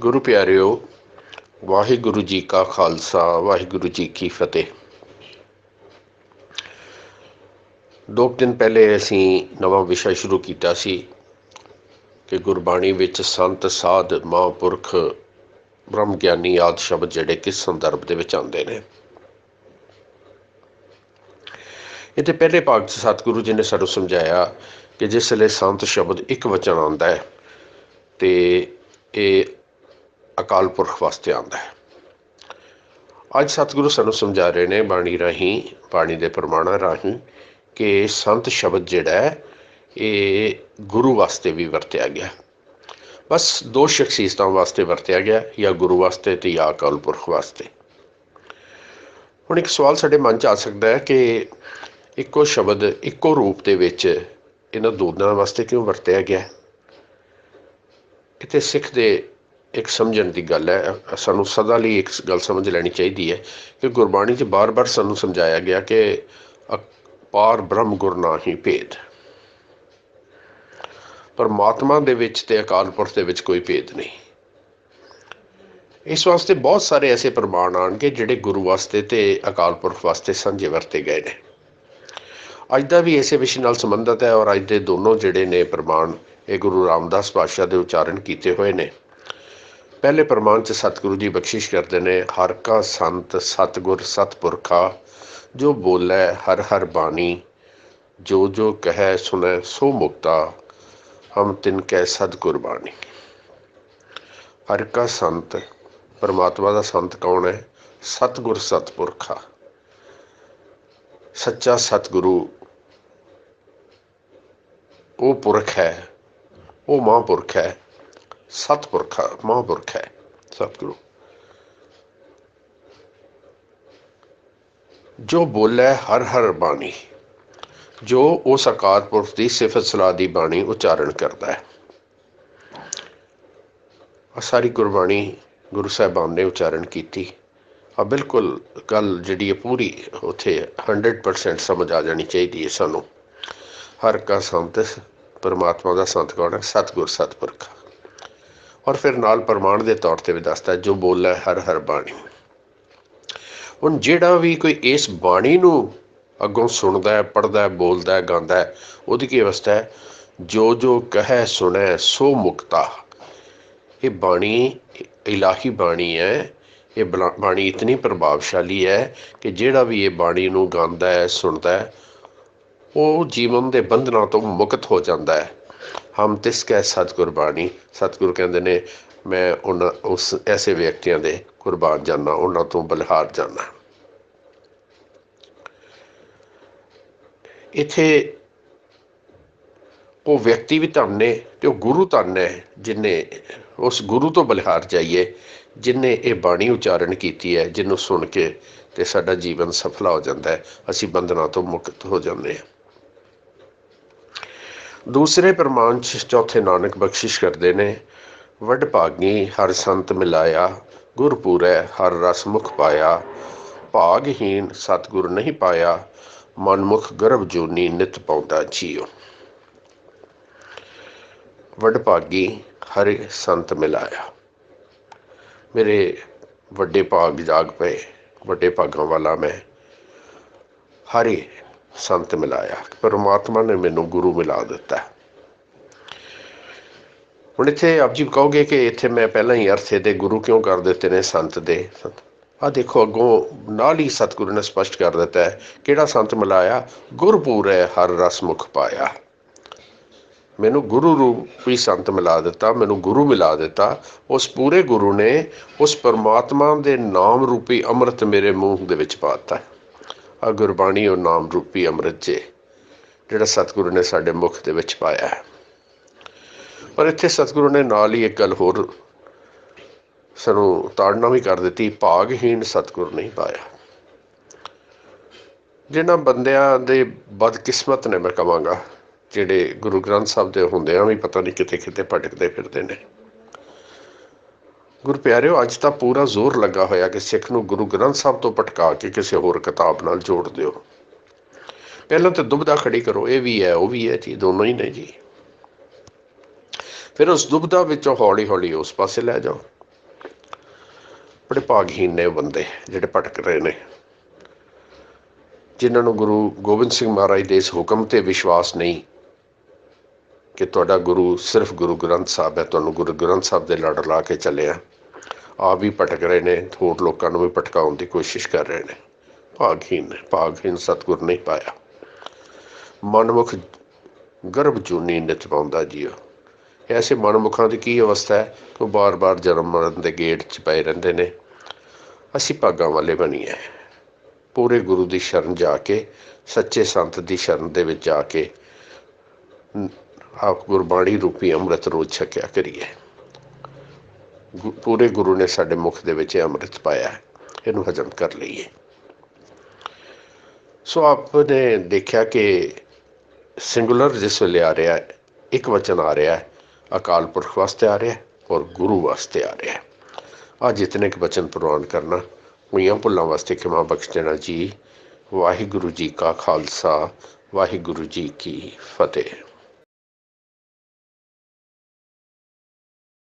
ਗੁਰੂ ਪਿਆਰਿਓ, ਵਾਹਿਗੁਰੂ ਜੀ ਕਾ ਖਾਲਸਾ, ਵਾਹਿਗੁਰੂ ਜੀ ਕੀ ਫਤਿਹ। ਦੋ ਕੁ ਦਿਨ ਪਹਿਲੇ ਅਸੀਂ ਨਵਾਂ ਵਿਸ਼ਾ ਸ਼ੁਰੂ ਕੀਤਾ ਸੀ ਕਿ ਗੁਰਬਾਣੀ ਵਿੱਚ ਸੰਤ, ਸਾਧ, ਮਹਾਂਪੁਰਖ ਬ੍ਰਹਮ ਗਿਆਨੀ ਆਦ ਸ਼ਬਦ ਜਿਹੜੇ ਕਿਸ ਸੰਦਰਭ ਦੇ ਵਿੱਚ ਆਉਂਦੇ ਨੇ। ਇਹਦੇ ਪਹਿਲੇ ਭਾਗ 'ਚ ਸਤਿਗੁਰੂ ਜੀ ਨੇ ਸਾਨੂੰ ਸਮਝਾਇਆ ਕਿ ਜਿਸ ਵੇਲੇ ਸੰਤ ਸ਼ਬਦ ਇੱਕ ਵਚਨ ਆਉਂਦਾ ਹੈ, ਤੇ ਇਹ ਅਕਾਲ ਪੁਰਖ ਵਾਸਤੇ ਆਉਂਦਾ ਹੈ। ਅੱਜ ਸਤਿਗੁਰੂ ਸਾਨੂੰ ਸਮਝਾ ਰਹੇ ਨੇ ਬਾਣੀ ਰਾਹੀਂ, ਬਾਣੀ ਦੇ ਪ੍ਰਮਾਣਾਂ ਰਾਹੀਂ ਕਿ ਸੰਤ ਸ਼ਬਦ ਜਿਹੜਾ ਹੈ, ਇਹ ਗੁਰੂ ਵਾਸਤੇ ਵੀ ਵਰਤਿਆ ਗਿਆ। ਬਸ ਦੋ ਸ਼ਖਸੀਅਤਾਂ ਵਾਸਤੇ ਵਰਤਿਆ ਗਿਆ, ਜਾਂ ਗੁਰੂ ਵਾਸਤੇ ਤੇ ਜਾਂ ਅਕਾਲ ਪੁਰਖ ਵਾਸਤੇ। ਹੁਣ ਇੱਕ ਸਵਾਲ ਸਾਡੇ ਮਨ 'ਚ ਆ ਸਕਦਾ ਹੈ ਕਿ ਇੱਕੋ ਸ਼ਬਦ, ਇੱਕੋ ਰੂਪ ਦੇ ਵਿੱਚ ਇਹਨਾਂ ਦੋਨਾਂ ਵਾਸਤੇ ਕਿਉਂ ਵਰਤਿਆ ਗਿਆ? ਇੱਥੇ ਸਿੱਖ ਦੇ ਇੱਕ ਸਮਝਣ ਦੀ ਗੱਲ ਹੈ ਸਾਨੂੰ ਸਦਾ ਲਈ ਇੱਕ ਗੱਲ ਸਮਝ ਲੈਣੀ ਚਾਹੀਦੀ ਹੈ ਕਿ ਗੁਰਬਾਣੀ 'ਚ ਬਾਰ-ਬਾਰ ਸਾਨੂੰ ਸਮਝਾਇਆ ਗਿਆ ਕਿ ਪਾਰ ਬ੍ਰਹਮ ਗੁਰ ਨਾਹੀ ਭੇਦ। ਪਰਮਾਤਮਾ ਦੇ ਵਿੱਚ ਤੇ ਅਕਾਲ ਪੁਰਖ ਦੇ ਵਿੱਚ ਕੋਈ ਭੇਦ ਨਹੀਂ। ਇਸ ਵਾਸਤੇ ਬਹੁਤ ਸਾਰੇ ਐਸੇ ਪ੍ਰਮਾਣ ਆਣਗੇ ਜਿਹੜੇ ਗੁਰੂ ਵਾਸਤੇ ਤੇ ਅਕਾਲ ਪੁਰਖ ਵਾਸਤੇ ਸਾਂਝੇ ਵਰਤੇ ਗਏ ਨੇ। ਅੱਜ ਦਾ ਵੀ ਇਸੇ ਵਿਸ਼ੇ ਨਾਲ ਸੰਬੰਧਿਤ ਹੈ ਔਰ ਅੱਜ ਦੇ ਦੋਨੋਂ ਜਿਹੜੇ ਨੇ ਪ੍ਰਮਾਣ, ਇਹ ਗੁਰੂ ਰਾਮਦਾਸ ਪਾਤਸ਼ਾਹ ਦੇ ਉਚਾਰਨ ਕੀਤੇ ਹੋਏ ਨੇ। ਪਹਿਲੇ ਪ੍ਰਮਾਣ ਚ ਸਤਿਗੁਰੂ ਜੀ ਬਖਸ਼ਿਸ਼ ਕਰਦੇ ਨੇ, ਹਰ ਕਾ ਸੰਤ ਸਤਗੁਰ ਸਤਪੁਰਖਾ, ਜੋ ਬੋਲੇ ਹਰ ਹਰ ਬਾਣੀ, ਜੋ ਜੋ ਕਹੈ ਸੁਨੈ ਸੋ ਮੁਕਤਾ, ਹਮ ਤਿਨ ਕੈ ਸਦ ਕੁਰਬਾਨੀ ਹਰ ਕਾ ਸੰਤ, ਪਰਮਾਤਮਾ ਦਾ ਸੰਤ ਕੌਣ ਹੈ? ਸਤਗੁਰ ਸਤਪੁਰਖਾ। ਸੱਚਾ ਸਤਗੁਰੂ, ਉਹ ਪੁਰਖ ਹੈ, ਉਹ ਮਹਾਂਪੁਰਖ ਹੈ। ਸਤਪੁਰਖ ਮਹਾਂਪੁਰਖ ਹੈ, ਸਤਿਗੁਰੂ। ਜੋ ਬੋਲੇ ਹਰ ਹਰ ਬਾਣੀ, ਜੋ ਉਸ ਆਕਾਰ ਪੁਰਖ ਦੀ ਸਿਫਤ ਸਲਾਹ ਦੀ ਬਾਣੀ ਉਚਾਰਨ ਕਰਦਾ ਹੈ। ਆ ਸਾਰੀ ਗੁਰਬਾਣੀ ਗੁਰੂ ਸਾਹਿਬਾਨ ਨੇ ਉਚਾਰਨ ਕੀਤੀ। ਆ ਬਿਲਕੁਲ ਗੱਲ ਜਿਹੜੀ ਹੈ ਪੂਰੀ ਉਥੇ 100% ਸਮਝ ਆ ਜਾਣੀ ਚਾਹੀਦੀ ਹੈ ਸਾਨੂੰ। ਹਰ ਕਾ ਸੰਤ, ਪਰਮਾਤਮਾ ਦਾ ਸੰਤ ਕੌਣ ਹੈ? ਸਤਗੁਰ, ਸਤਪੁਰਖ। ਔਰ ਫਿਰ ਨਾਲ ਪ੍ਰਮਾਣ ਦੇ ਤੌਰ ਤੇ ਵੀ ਦੱਸਦਾ ਜੋ ਬੋਲਦਾ ਹਰ ਹਰ ਬਾਣੀ। ਹੁਣ ਜਿਹੜਾ ਵੀ ਕੋਈ ਇਸ ਬਾਣੀ ਨੂੰ ਅੱਗੋਂ ਸੁਣਦਾ ਹੈ ਪੜਦਾ ਹੈ, ਬੋਲਦਾ ਹੈ, ਗਾਉਂਦਾ ਹੈ, ਉਹਦੀ ਕੀ ਅਵਸਥਾ ਹੈ? ਜੋ ਜੋ ਕਹੈ, ਸੁਣੈ, ਸੋ ਮੁਕਤਾ। ਇਹ ਬਾਣੀ, ਇਲਾਹੀ ਬਾਣੀ ਹੈ। ਇਹ ਬਾਣੀ ਇਤਨੀ ਪ੍ਰਭਾਵਸ਼ਾਲੀ ਹੈ ਕਿ ਜਿਹੜਾ ਵੀ ਇਹ ਬਾਣੀ ਨੂੰ ਗਾਉਂਦਾ ਹੈ, ਸੁਣਦਾ ਹੈ, ਉਹ ਜੀਵਨ ਦੇ ਬੰਧਨਾਂ ਤੋਂ ਮੁਕਤ ਹੋ ਜਾਂਦਾ ਹੈ। ਹਮ ਤਿਸ ਕੈ ਸਤਿਗੁਰ ਬਾਣੀ ਸਤਿਗੁਰ ਕਹਿੰਦੇ ਨੇ, ਮੈਂ ਉਹਨਾਂ, ਉਸ, ਐਸੇ ਵਿਅਕਤੀਆਂ ਦੇ ਕੁਰਬਾਨ ਜਾਣਾ ਉਹਨਾਂ ਤੋਂ ਬਲਿਹਾਰ ਜਾਣਾ ਇਥੇ ਉਹ ਵਿਅਕਤੀ ਵੀ ਧੰਨ ਨੇ ਤੇ ਉਹ ਗੁਰੂ ਧੰਨ ਹੈ ਜਿਨੇ ਉਸ ਗੁਰੂ ਤੋਂ ਬਲਿਹਾਰ ਜਾਈਏ, ਜਿਨੇ ਇਹ ਬਾਣੀ ਉਚਾਰਨ ਕੀਤੀ ਹੈ, ਜਿਹਨੂੰ ਸੁਣ ਕੇ ਤੇ ਸਾਡਾ ਜੀਵਨ ਸਫਲਾ ਹੋ ਜਾਂਦਾ ਹੈ, ਅਸੀਂ ਬੰਧਨਾਂ ਤੋਂ ਮੁਕਤ ਹੋ ਜਾਂਦੇ ਹਾਂ। ਦੂਸਰੇ ਪ੍ਰਮਾਣ ਚ ਚੌਥੇ ਨਾਨਕ ਬਖਸ਼ਿਸ਼ ਕਰਦੇ ਨੇ ਵੱਡ ਭਾਗੀ ਹਰ ਸੰਤ ਮਿਲਾਇਆ ਗੁਰਪੂਰੈ ਹਰ ਰਸ ਮੁਖ ਪਾਇਆ ਭਾਗਹੀਨ ਸਤਗੁਰ ਨਹੀਂ ਪਾਇਆ ਮਨਮੁਖ ਗਰਭ ਜੋਨੀ ਨਿਤ ਪਾਉਂਦਾ ਜੀਉ ਵੱਡ ਭਾਗੀ ਹਰ ਸੰਤ ਮਿਲਾਇਆ ਮੇਰੇ ਵੱਡੇ ਭਾਗ ਜਾਗ ਪਏ ਵੱਡੇ ਭਾਗਾਂ ਵਾਲਾ ਮੈਂ ਹਰੀ ਸੰਤ ਮਿਲਾਇਆ, ਪਰਮਾਤਮਾ ਨੇ ਮੈਨੂੰ ਗੁਰੂ ਮਿਲਾ ਦਿੱਤਾ। ਹੁਣ ਇੱਥੇ ਆਪ ਜੀ ਕਹੋਗੇ ਕਿ ਇੱਥੇ ਮੈਂ ਪਹਿਲਾਂ ਹੀ ਅਰਥੇ ਦੇ ਗੁਰੂ ਕਿਉਂ ਕਰ ਦਿੱਤੇ ਨੇ ਸੰਤ ਦੇ? ਆ ਦੇਖੋ, ਅੱਗੋਂ ਨਾਲ ਹੀ ਸਤਿਗੁਰੂ ਨੇ ਸਪਸ਼ਟ ਕਰ ਦਿੱਤਾ ਹੈ, ਕਿਹੜਾ ਸੰਤ ਮਿਲਾਇਆ? ਗੁਰਪੂਰ ਹੈ, ਹਰ ਰਸ ਮੁਖ ਪਾਇਆ। ਮੈਨੂੰ ਗੁਰੂ ਰੂਪੀ ਸੰਤ ਮਿਲਾ ਦਿੱਤਾ, ਮੈਨੂੰ ਗੁਰੂ ਮਿਲਾ ਦਿੱਤਾ। ਉਸ ਪੂਰੇ ਗੁਰੂ ਨੇ ਉਸ ਪਰਮਾਤਮਾ ਦੇ ਨਾਮ ਰੂਪੀ ਅੰਮ੍ਰਿਤ ਮੇਰੇ ਮੂੰਹ ਦੇ ਵਿੱਚ ਪਾ ਦਿੱਤਾ। ਆ ਗੁਰਬਾਣੀ ਉਹ ਨਾਮ ਰੂਪੀ ਅੰਮ੍ਰਿਤ ਜੇ, ਜਿਹੜਾ ਸਤਿਗੁਰੂ ਨੇ ਸਾਡੇ ਮੁਖ ਦੇ ਵਿੱਚ ਪਾਇਆ ਹੈ। ਪਰ ਇੱਥੇ ਸਤਿਗੁਰੂ ਨੇ ਨਾਲ ਹੀ ਇੱਕ ਗੱਲ ਹੋਰ ਸਾਨੂੰ ਤਾੜਨਾ ਵੀ ਕਰ ਦਿੱਤੀ, ਭਾਗਹੀਣ ਸਤਿਗੁਰ ਨਹੀਂ ਪਾਇਆ। ਜਿਨ੍ਹਾਂ ਬੰਦਿਆਂ ਦੇ ਬਦਕਿਸਮਤ ਨੇ ਮੈਂ ਕਹਾਂਗਾ, ਜਿਹੜੇ ਗੁਰੂ ਗ੍ਰੰਥ ਸਾਹਿਬ ਦੇ ਹੁੰਦੇ ਆ ਵੀ ਪਤਾ ਨਹੀਂ ਕਿਤੇ ਕਿਤੇ ਭਟਕਦੇ ਫਿਰਦੇ ਨੇ। ਗੁਰ ਪਿਆਰਿਓ, ਅੱਜ ਤਾਂ ਪੂਰਾ ਜ਼ੋਰ ਲੱਗਾ ਹੋਇਆ ਕਿ ਸਿੱਖ ਨੂੰ ਗੁਰੂ ਗ੍ਰੰਥ ਸਾਹਿਬ ਤੋਂ ਭਟਕਾ ਕੇ ਕਿਸੇ ਹੋਰ ਕਿਤਾਬ ਨਾਲ ਜੋੜ ਦਿਓ। ਪਹਿਲਾਂ ਤਾਂ ਦੁਬਦਾ ਖੜੀ ਕਰੋ, ਇਹ ਵੀ ਹੈ, ਉਹ ਵੀ ਹੈ, ਜੀ, ਦੋਨੋਂ ਹੀ ਨੇ ਜੀ। ਫਿਰ ਉਸ ਦੁਬਦਾ ਵਿੱਚੋਂ ਹੌਲੀ ਹੌਲੀ ਉਸ ਪਾਸੇ ਲੈ ਜਾਓ। ਬੜੇ ਭਾਗਹੀਨ ਨੇ ਉਹ ਬੰਦੇ, ਜਿਹੜੇ ਭਟਕ ਰਹੇ ਨੇ। ਜਿਨ੍ਹਾਂ ਨੂੰ ਗੁਰੂ ਗੋਬਿੰਦ ਸਿੰਘ ਮਹਾਰਾਜ ਦੇ ਇਸ ਹੁਕਮ ਤੇ ਵਿਸ਼ਵਾਸ ਨਹੀਂ ਕਿ ਤੁਹਾਡਾ ਗੁਰੂ ਸਿਰਫ ਗੁਰੂ ਗ੍ਰੰਥ ਸਾਹਿਬ ਹੈ, ਤੁਹਾਨੂੰ ਗੁਰੂ ਗ੍ਰੰਥ ਸਾਹਿਬ ਦੇ ਲੜ ਲਾ ਕੇ ਚੱਲਿਆ। ਆਪ ਵੀ ਭਟਕ ਰਹੇ ਨੇ, ਹੋਰ ਲੋਕਾਂ ਨੂੰ ਵੀ ਭਟਕਾਉਣ ਦੀ ਕੋਸ਼ਿਸ਼ ਕਰ ਰਹੇ ਨੇ। ਭਾਗਹੀਨ ਨੇ ਭਾਗਹੀਨ ਸਤਿਗੁਰ ਨਹੀਂ ਪਾਇਆ। ਮਨਮੁਖ ਗਰਭ ਜੂਨੀ ਨਿਤ ਪਾਉਂਦਾ ਜੀਓ। ਐਸੇ ਮਨਮੁਖਾਂ ਦੀ ਕੀ ਅਵਸਥਾ ਹੈ? ਉਹ ਬਾਰ-ਬਾਰ ਜਨਮ ਮਰਨ ਦੇ ਗੇਟ 'ਚ ਪਏ ਰਹਿੰਦੇ ਨੇ। ਅਸੀਂ ਭਾਗਾਂ ਵਾਲੇ ਬਣੀਏ। ਪੂਰੇ ਗੁਰੂ ਦੀ ਸ਼ਰਨ ਜਾ ਕੇ, ਸੱਚੇ ਸੰਤ ਦੀ ਸ਼ਰਨ ਦੇ ਵਿੱਚ ਜਾ ਕੇ, ਆਪ ਗੁਰਬਾਣੀ ਰੂਪੀ ਅੰਮ੍ਰਿਤ ਰੋਜ਼ ਛਕਿਆ ਕਰੀਏ। ਪੂਰੇ ਗੁਰੂ ਨੇ ਸਾਡੇ ਮੁਖ ਦੇ ਵਿੱਚ ਇਹ ਅੰਮ੍ਰਿਤ ਪਾਇਆ ਹੈ। ਇਹਨੂੰ ਹਜਮ ਕਰ ਲਈਏ। ਸੋ ਆਪ ਨੇ ਦੇਖਿਆ ਕਿ ਸਿੰਗੂਲਰ ਜਿਸ ਵੇਲੇ ਆ ਰਿਹਾ ਹੈ, ਇੱਕ ਵਚਨ ਆ ਰਿਹਾ ਹੈ, ਅਕਾਲ ਪੁਰਖ ਵਾਸਤੇ ਆ ਰਿਹਾ ਹੈ ਔਰ ਗੁਰੂ ਵਾਸਤੇ ਆ ਰਿਹਾ ਹੈ। ਅੱਜ ਇਤਨੇ ਕੁ ਵਚਨ ਪ੍ਰਵਾਨ ਕਰਨਾ ਹੋਈਆਂ ਭੁੱਲਾਂ ਵਾਸਤੇ ਖਿਮਾ ਬਖਸ਼ ਦੇਣਾ ਜੀ। ਵਾਹਿਗੁਰੂ ਜੀ ਕਾ ਖਾਲਸਾ, ਵਾਹਿਗੁਰੂ ਜੀ ਕੀ ਫਤਿਹ।